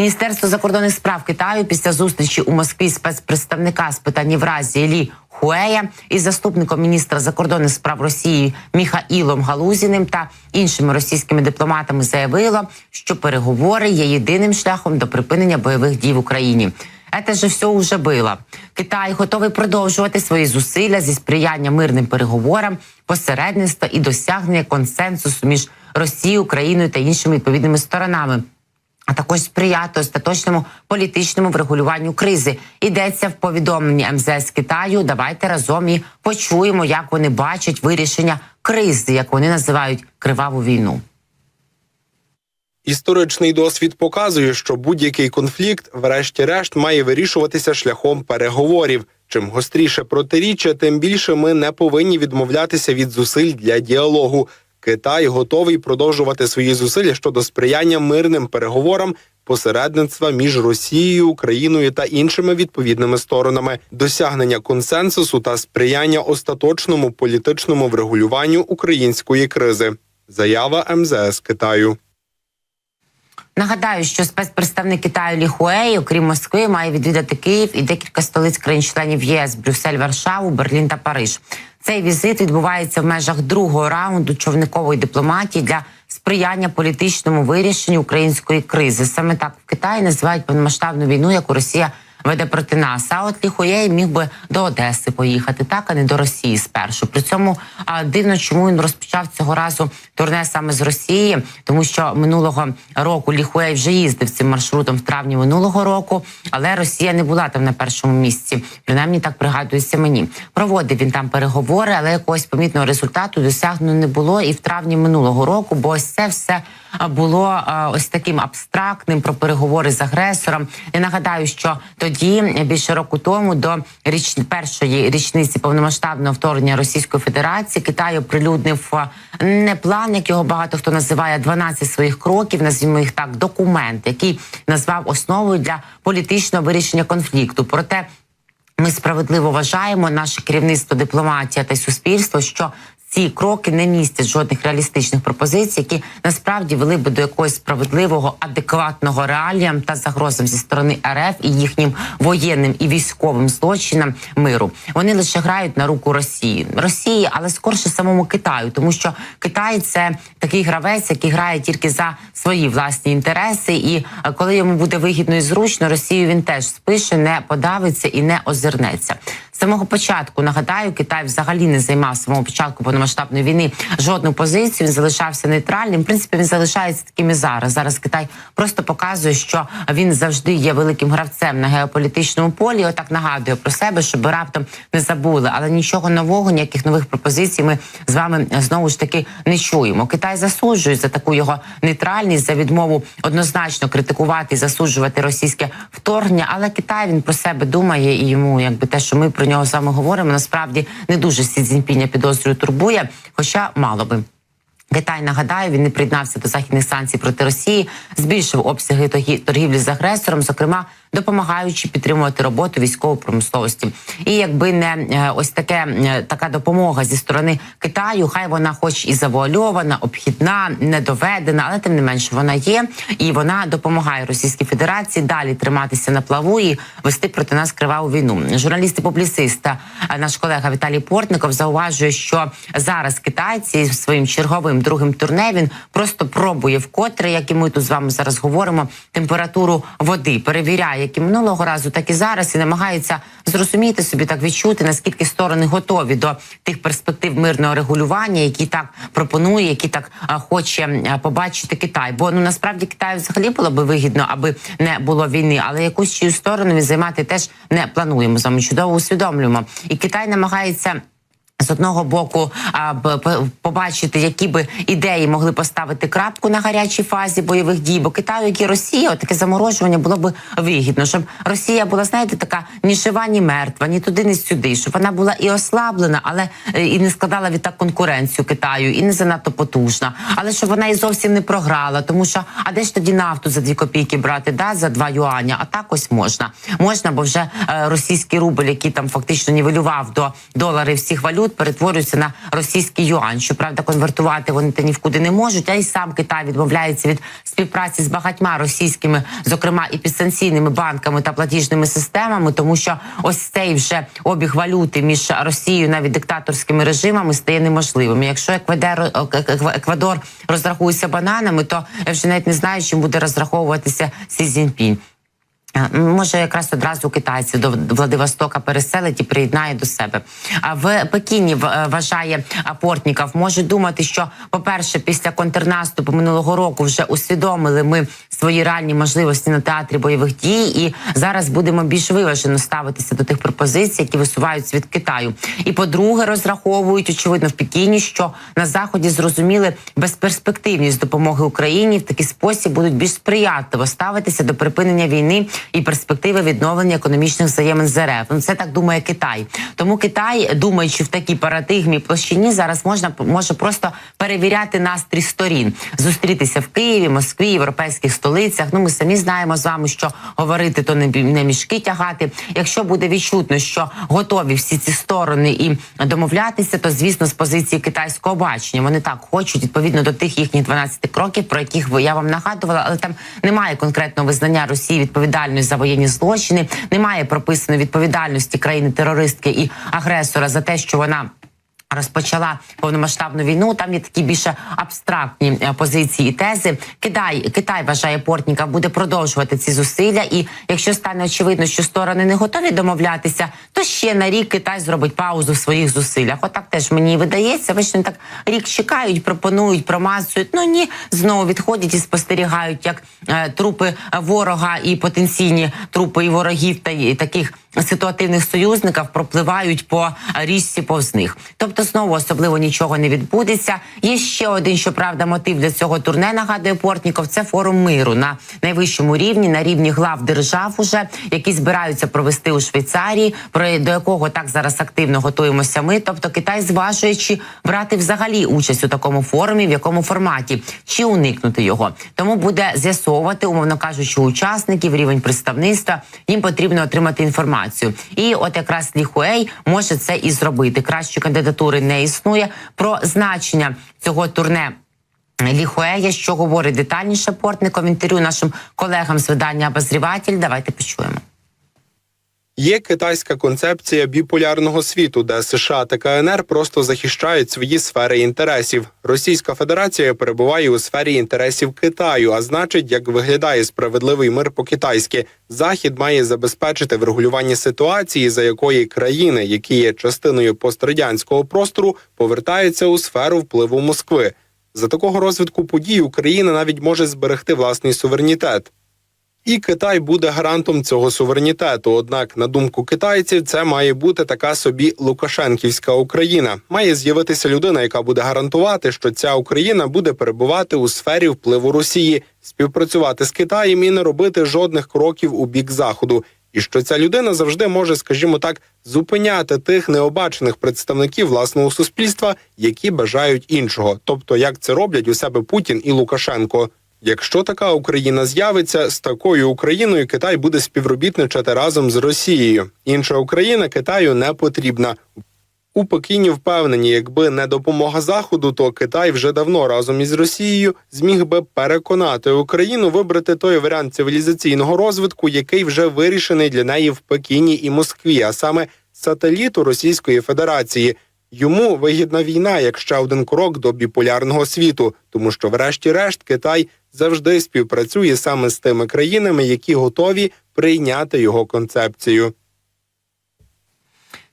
Міністерство закордонних справ Китаю після зустрічі у Москві спецпредставника з питань Євразії Лі Хуея із заступником міністра закордонних справ Росії Міхаїлом Галузіним та іншими російськими дипломатами заявило, що переговори є єдиним шляхом до припинення бойових дій в Україні. Це же все уже було. Китай готовий продовжувати свої зусилля зі сприяння мирним переговорам, посередництва і досягнення консенсусу між Росією, Україною та іншими відповідними сторонами. А також сприяти остаточному політичному врегулюванню кризи. Йдеться в повідомленні МЗС Китаю. Давайте разом і почуємо, як вони бачать вирішення кризи, як вони називають криваву війну. Історичний досвід показує, що будь-який конфлікт, врешті-решт, має вирішуватися шляхом переговорів. Чим гостріше протиріччя, тим більше ми не повинні відмовлятися від зусиль для діалогу. Китай готовий продовжувати свої зусилля щодо сприяння мирним переговорам, посередництва між Росією, Україною та іншими відповідними сторонами, досягнення консенсусу та сприяння остаточному політичному врегулюванню української кризи. Заява МЗС Китаю. Нагадаю, що спецпредставник Китаю Лі Хуей, окрім Москви, має відвідати Київ і декілька столиць країн-членів ЄС Брюссель, Варшаву, Берлін та Париж. Цей візит відбувається в межах другого раунду човникової дипломатії для сприяння політичному вирішенню української кризи. Саме так в Китаї називають повномасштабну війну, яку Росія веде проти нас. А от Ліхуєй міг би до Одеси поїхати, так а не до Росії спершу. При цьому а, дивно, чому він розпочав цього разу турне саме з Росії, тому що минулого року Ліхуєй вже їздив цим маршрутом в травні минулого року, але Росія не була там на першому місці. Принаймні так пригадується мені. Проводив він там переговори, але якогось помітного результату досягнено не було і в травні минулого року, бо ось це все було ось таким абстрактним про переговори з агресором. Я нагадаю, що тоді більше року тому до річ першої річниці повномасштабного вторгнення Російської Федерації Китай оприлюднив не план, як його багато хто називає 12 своїх кроків, назвімо їх так, документ, який назвав основою для політичного вирішення конфлікту. Проте ми справедливо вважаємо наше керівництво, дипломатія та суспільство, що ці кроки не містять жодних реалістичних пропозицій, які насправді вели би до якогось справедливого, адекватного реаліям та загрозам зі сторони РФ і їхнім воєнним і військовим злочинам миру. Вони лише грають на руку Росії, Росії, але скорше самому Китаю, тому що Китай це такий гравець, який грає тільки за свої власні інтереси. І е, коли йому буде вигідно і зручно, Росію він теж спише, не подавиться і не озирнеться. Самого початку нагадаю, Китай взагалі не займав самого початку повномасштабної війни жодну позицію. Він залишався нейтральним. В принципі, він залишається таким і зараз. Зараз Китай просто показує, що він завжди є великим гравцем на геополітичному полі. Отак нагадує про себе, щоб раптом не забули. Але нічого нового, ніяких нових пропозицій ми з вами знову ж таки не чуємо. Китай засуджує за таку його нейтральність, за відмову однозначно критикувати і засуджувати російське вторгнення. Але Китай він про себе думає, і йому якби те, що ми про нього саме говоримо, насправді не дуже Сі Цзіньпіня підозрюю турбує, хоча мало би. Китай нагадаю, він не приєднався до західних санкцій проти Росії, збільшив обсяги торгівлі з агресором, зокрема допомагаючи підтримувати роботу військової промисловості. І якби не е, ось таке е, така допомога зі сторони Китаю, хай вона, хоч і завуальована, обхідна, недоведена, але тим не менше вона є, і вона допомагає Російській Федерації далі триматися на плаву і вести проти нас криваву війну. Журналіст і публіцист, е, наш колега Віталій Портников зауважує, що зараз китайці своїм черговим другим турне він просто пробує вкотре, як і ми тут з вами зараз говоримо, температуру води, перевіряє як і минулого разу, так і зараз, і намагається зрозуміти собі, так відчути, наскільки сторони готові до тих перспектив мирного регулювання, які так пропонує, які так хоче побачити Китай. Бо ну насправді Китаю взагалі було би вигідно, аби не було війни, але якусь чию сторону він займати теж не плануємо. З чудово усвідомлюємо, і Китай намагається. З одного боку, побачити, які би ідеї могли поставити крапку на гарячій фазі бойових дій, бо Китаю, як і Росія, таке заморожування було би вигідно, щоб Росія була, знаєте, така ні жива, ні мертва, ні туди, ні сюди, щоб вона була і ослаблена, але е, і не складала відтак конкуренцію Китаю, і не занадто потужна, але щоб вона і зовсім не програла, тому що а де ж тоді нафту за дві копійки брати, да за два юаня? А так ось можна, можна, бо вже е, російський рубль, який там фактично нівелював до доларів всіх валют. Валют перетворюються на російський юань. Щоправда, конвертувати вони та ні в куди не можуть. А й сам Китай відмовляється від співпраці з багатьма російськими, зокрема і підстанційними банками та платіжними системами, тому що ось цей вже обіг валюти між Росією навіть диктаторськими режимами стає неможливим. Якщо Еквадор, Еквадор розрахується бананами, то я вже навіть не знаю, чим буде розраховуватися Сі Цзіньпінь. Е, Може, якраз одразу китайці до Владивостока переселить і приєднає до себе. А в Пекіні е, вважає Портніков, може думати, що, по-перше, після контрнаступу минулого року вже усвідомили ми свої реальні можливості на театрі бойових дій, і зараз будемо більш виважено ставитися до тих пропозицій, які висуваються від Китаю. І по-друге, розраховують очевидно в Пекіні, що на заході зрозуміли безперспективність допомоги Україні в такий спосіб будуть більш сприятливо ставитися до припинення війни і перспективи відновлення економічних взаємин з РФ. Ну це так думає Китай. Тому Китай, думаючи в такій парадигмі площині, зараз можна може просто перевіряти настрій сторін, зустрітися в Києві, Москві, європейських столицях. Ну ми самі знаємо з вами, що говорити то не не мішки тягати. Якщо буде відчутно, що готові всі ці сторони і домовлятися, то звісно з позиції китайського бачення вони так хочуть відповідно до тих їхніх 12 кроків, про яких я вам нагадувала, але там немає конкретного визнання Росії відповідальної за воєнні злочини, немає прописаної відповідальності країни терористки і агресора за те, що вона. Розпочала повномасштабну війну. Там є такі більше абстрактні е, позиції і тези. Китай Китай вважає Портніка, буде продовжувати ці зусилля. І якщо стане очевидно, що сторони не готові домовлятися, то ще на рік Китай зробить паузу в своїх зусиллях. Отак теж мені видається. Ви ж не так рік чекають, пропонують, промазують. Ну ні, знову відходять і спостерігають, як е, трупи ворога і потенційні трупи і ворогів та і таких ситуативних союзників пропливають по річці повз них. Тобто знову особливо нічого не відбудеться. Є ще один, щоправда, мотив для цього турне. Нагадує Портніков. Це форум миру на найвищому рівні, на рівні глав держав, уже які збираються провести у Швейцарії, про до якого так зараз активно готуємося. Ми, тобто Китай зважує, чи брати взагалі участь у такому форумі, в якому форматі, чи уникнути його. Тому буде з'ясовувати, умовно кажучи, учасників рівень представництва. Їм потрібно отримати інформацію. І от якраз ліхуей може це і зробити. Кращої кандидатури не існує. Про значення цього турне. Ліхуея, що говорить детальніше Портников в інтерв'ю нашим колегам з видання «Обозріватель». Давайте почуємо. Є китайська концепція біполярного світу, де США та КНР просто захищають свої сфери інтересів. Російська Федерація перебуває у сфері інтересів Китаю, а значить, як виглядає справедливий мир по-китайськи, Захід має забезпечити врегулювання ситуації, за якої країни, які є частиною пострадянського простору, повертаються у сферу впливу Москви. За такого розвитку подій Україна навіть може зберегти власний суверенітет. І Китай буде гарантом цього суверенітету. Однак, на думку китайців, це має бути така собі Лукашенківська Україна. Має з'явитися людина, яка буде гарантувати, що ця Україна буде перебувати у сфері впливу Росії, співпрацювати з Китаєм і не робити жодних кроків у бік заходу. І що ця людина завжди може, скажімо так, зупиняти тих необачених представників власного суспільства, які бажають іншого, тобто як це роблять у себе Путін і Лукашенко. Якщо така Україна з'явиться, з такою Україною Китай буде співробітничати разом з Росією. Інша Україна Китаю не потрібна. У Пекіні впевнені, якби не допомога Заходу, то Китай вже давно разом із Росією зміг би переконати Україну вибрати той варіант цивілізаційного розвитку, який вже вирішений для неї в Пекіні і Москві, а саме сателіту Російської Федерації. Йому вигідна війна як ще один крок до біполярного світу, тому що, врешті-решт, Китай завжди співпрацює саме з тими країнами, які готові прийняти його концепцію.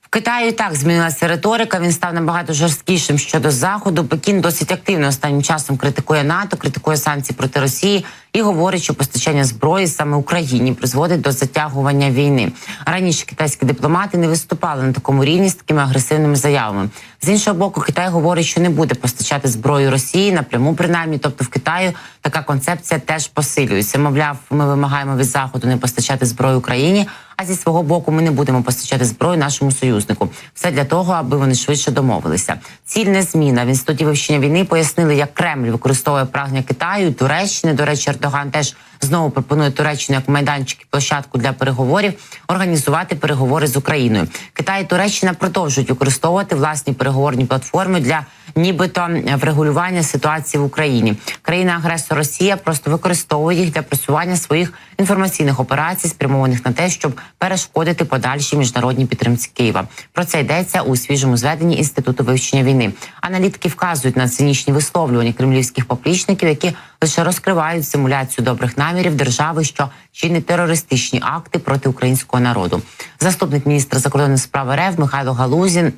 В Китаї так змінилася риторика. Він став набагато жорсткішим щодо заходу. Пекін досить активно останнім часом критикує НАТО, критикує санкції проти Росії і говорить, що постачання зброї саме Україні призводить до затягування війни. Раніше китайські дипломати не виступали на такому рівні з такими агресивними заявами. З іншого боку, Китай говорить, що не буде постачати зброю Росії напряму, принаймні, тобто в Китаю така концепція теж посилюється. Мовляв, ми вимагаємо від заходу не постачати зброю Україні. А зі свого боку ми не будемо постачати зброю нашому союзнику. Все для того, аби вони швидше домовилися. Ціль не зміна. В інституті вивчення війни пояснили, як Кремль використовує прагнення Китаю, Туреччини. До речі, Ердоган теж знову пропонує Туреччину як майданчик і площадку для переговорів організувати переговори з Україною. Китай і Туреччина продовжують використовувати власні переговорні платформи для нібито врегулювання ситуації в Україні. Країна-агресор Росія просто використовує їх для просування своїх інформаційних операцій, спрямованих на те, щоб перешкодити подальшій міжнародній підтримці Києва. Про це йдеться у свіжому зведенні інституту вивчення війни. Аналітики вказують на цинічні висловлювання кремлівських поплічників, які лише розкривають симуляцію добрих намірів держави, що чинить терористичні акти проти українського народу. Заступник міністра закордонних справ РФ Михайло Галузін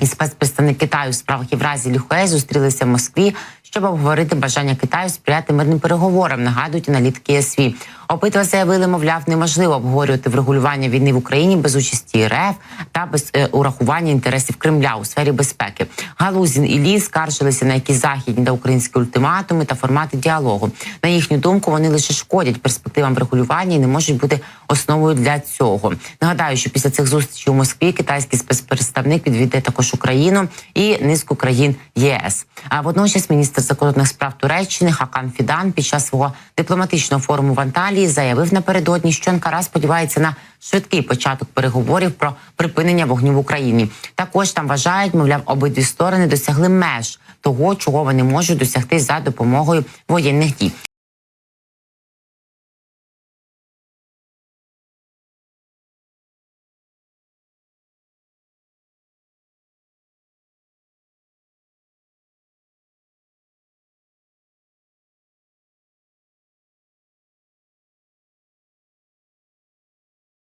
і спецпредставник Китаю у справах Євразії Люхуей зустрілися в Москві, щоб обговорити бажання Китаю сприяти мирним переговорам. Нагадують аналітики СВІ. Обидва заявили, мовляв, неможливо обговорювати врегулювання війни в Україні без участі РФ та без е, урахування інтересів Кремля у сфері безпеки. Галузін і Лі скаржилися на якісь західні та українські ультиматуми та формати діалогу. На їхню думку, вони лише шкодять перспективам врегулювання і не можуть бути основою для цього. Нагадаю, що після цих зустрічей у Москві китайський спецпредставник відвідає також Україну і низку країн ЄС. А водночас міністр закордонних справ Туреччини Хакан Фідан під час свого дипломатичного форуму в Анталії заявив напередодні, що Анкара сподівається на швидкий початок переговорів про припинення вогню в Україні. Також там вважають, мовляв, обидві сторони досягли меж того, чого вони можуть досягти за допомогою воєнних дій.